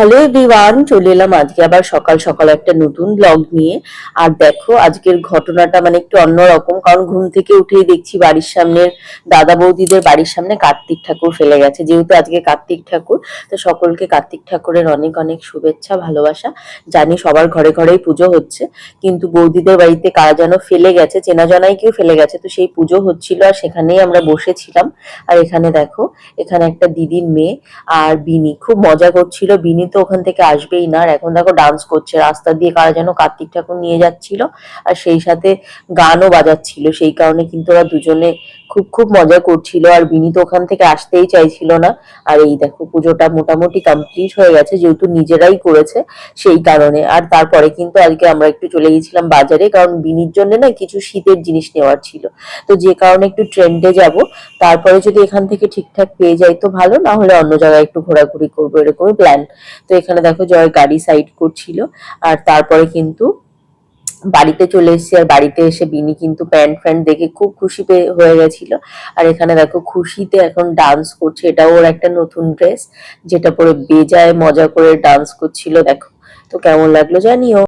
Hello everyone, চলে এলাম আজকে আবার সকাল সকাল একটা নতুন ব্লগ নিয়ে। আর দেখো, আজকের ঘটনাটা মানে একটু অন্যরকম, কারণ ঘুম থেকে উঠেই দেখছি বাড়ির সামনের দাদা বৌদিদের বাড়ির সামনে কার্তিক ঠাকুর ফেলে গেছে। যেহেতু আজকে কার্তিক ঠাকুর, তো সকলকে কার্তিক ঠাকুরের অনেক অনেক শুভেচ্ছা, ভালোবাসা। জানি সবার ঘরে ঘরেই পুজো হচ্ছে, কিন্তু বৌদিদের বাড়িতে কারা যেন ফেলে গেছে, চেনা জানাই কেউ ফেলে গেছে, তো সেই পুজো হচ্ছিল আর সেখানেই আমরা বসেছিলাম। আর এখানে দেখো, এখানে একটা দিদির মেয়ে আর বিনি। খুব মজা করছিল। বিনি তো ওখান থেকে আসবেই না। আর এখন দেখো ডান্স করছে, রাস্তা দিয়ে কারা যেন কার্তিক ঠাকুর নিয়ে যাচ্ছিল। আর সেই সাথে গানও বাজাচ্ছিল। সেই কারণে কিন্তু ওরা দুজনে খুব খুব মজা করছিল আর বিনি তো ওখান থেকে আসতেই চাইছিল না। আর এই দেখো পুজোটা মোটামুটি কমপ্লিট হয়ে গেছে, যেহেতু নিজেরাই করেছে সেই কারণে। আর তারপরে কিন্তু আজকে আমরা একটু চলে গেছিলাম বাজারে, কারণ বিনির জন্য না কিছু শীতের জিনিস নেওয়ার ছিল। তো যে কারণে একটু ট্রেন্ডে যাব। তারপরে যদি এখান থেকে ঠিকঠাক পেয়ে যাই তো ভালো, না হলে অন্য জায়গায় একটু ঘোরাঘুরি করব, এরকমই প্ল্যান তো এখানে দেখো জয় গাড়ি সাইড করছিল। আর তারপরে কিন্তু বাড়িতে চলে এসেছি আর বাড়িতে এসে বিনি কিন্তু প্যান্ট ফ্যান্ট দেখে খুব খুশি হয়ে গেছিল। আর এখানে দেখো খুশিতে এখন ডান্স করছে। এটাও ওর একটা নতুন ড্রেস যেটা পরে বেজায় মজা করে ডান্স করছিল। দেখো, তো কেমন লাগল জানিও?